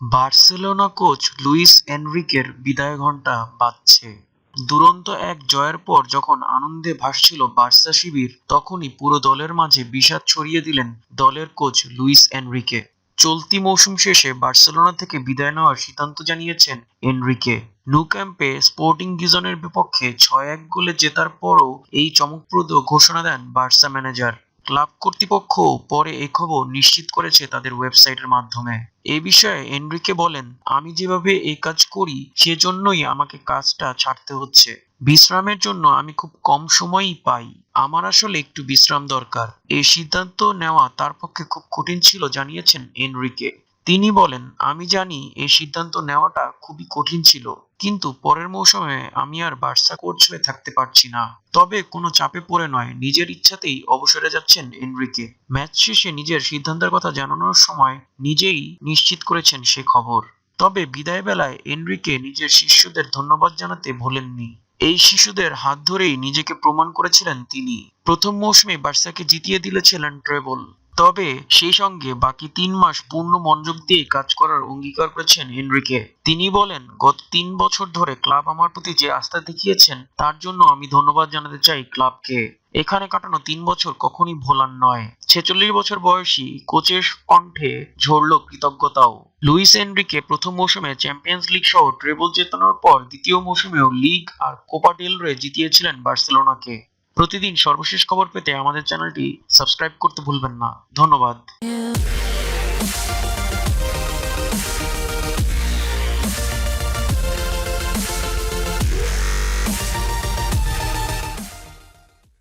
Barcelona coach Luis এনরিকের বিদায় ঘণ্টা বাজছে। দুরন্ত এক জয়ের পর যখন আনন্দে ভাসছিল বার্সা শিবির, তখনই পুরো দলের মাঝে বিষাদ ছড়িয়ে দিলেন দলের কোচ লুইস এনরিকে। চলতি মৌসুম শেষে বার্সেলোনা থেকে বিদায় নেওয়ার সিদ্ধান্ত জানিয়েছেন এনরিকে। নু ক্যাম্পে স্পোর্টিং গিজনের বিপক্ষে ছয় এক গোলে জেতার পরও এই চমকপ্রদ ঘোষণা দেন বার্সা ম্যানেজার। ক্লাব কর্তৃপক্ষ পরে এই খবর নিশ্চিত করেছে তাদের ওয়েবসাইটের মাধ্যমে। এ বিষয়ে এনরিকে বলেন, আমি যেভাবে এই কাজ করি, সেজন্যই আমাকে কাজটা ছাড়তে হচ্ছে। বিশ্রামের জন্য আমি খুব কম সময়ই পাই। আমার আসলে একটু বিশ্রাম দরকার। এই সিদ্ধান্ত নেওয়া তার পক্ষে খুব কঠিন ছিল, জানিয়েছেন এনরিকে। তিনি বলেন, আমি জানি এই সিদ্ধান্ত নেওয়াটা খুবই কঠিন ছিল, কিন্তু পরের মৌসুমে আমি আর বার্সা কোচ হয়ে থাকতে পারছি না। তবে কোনো চাপে পড়ে নয়, নিজের ইচ্ছাতেই অবসরে যাচ্ছেন এনরিকে। ম্যাচ শেষে নিজের সিদ্ধান্তের কথা জানানোর সময় নিজেই নিশ্চিত করেছেন সে খবর। তবে বিদায় বেলায় এনরিকে নিজের শিষ্যদের ধন্যবাদ জানাতে ভোলেননি। এই শিশুদের হাত ধরেই নিজেকে প্রমাণ করেছিলেন তিনি। প্রথম মৌসুমে বার্সাকে জিতিয়ে দিলেছিলেন ট্রেবল। তবে সেই সঙ্গে বাকি তিন মাস পূর্ণ মনোযোগ দিয়ে কাজ করার অঙ্গীকার করেছেন এনরিকে। তিনি বলেন, গত তিন বছর ধরে ক্লাব আমার প্রতি যে আস্থা দেখিয়েছেন, তার জন্য আমি ধন্যবাদ জানাতে চাই ক্লাবকে। এখানে কাটানো তিন বছর কখনই ভোলার নয়। ছেচল্লিশ বছর বয়সী কোচের কণ্ঠে ঝরল কৃতজ্ঞতাও। লুইস এনরিকে প্রথম মৌসুমে চ্যাম্পিয়ন্স লিগ সহ ট্রেবল জেতানোর পর দ্বিতীয় মৌসুমেও লিগ আর কোপা ডেল রে জিতিয়েছিলেন বার্সেলোনাকে। প্রতিদিন সর্বশেষ খবর পেতে আমাদের চ্যানেলটি সাবস্ক্রাইব করতে ভুলবেন না ধন্যবাদ.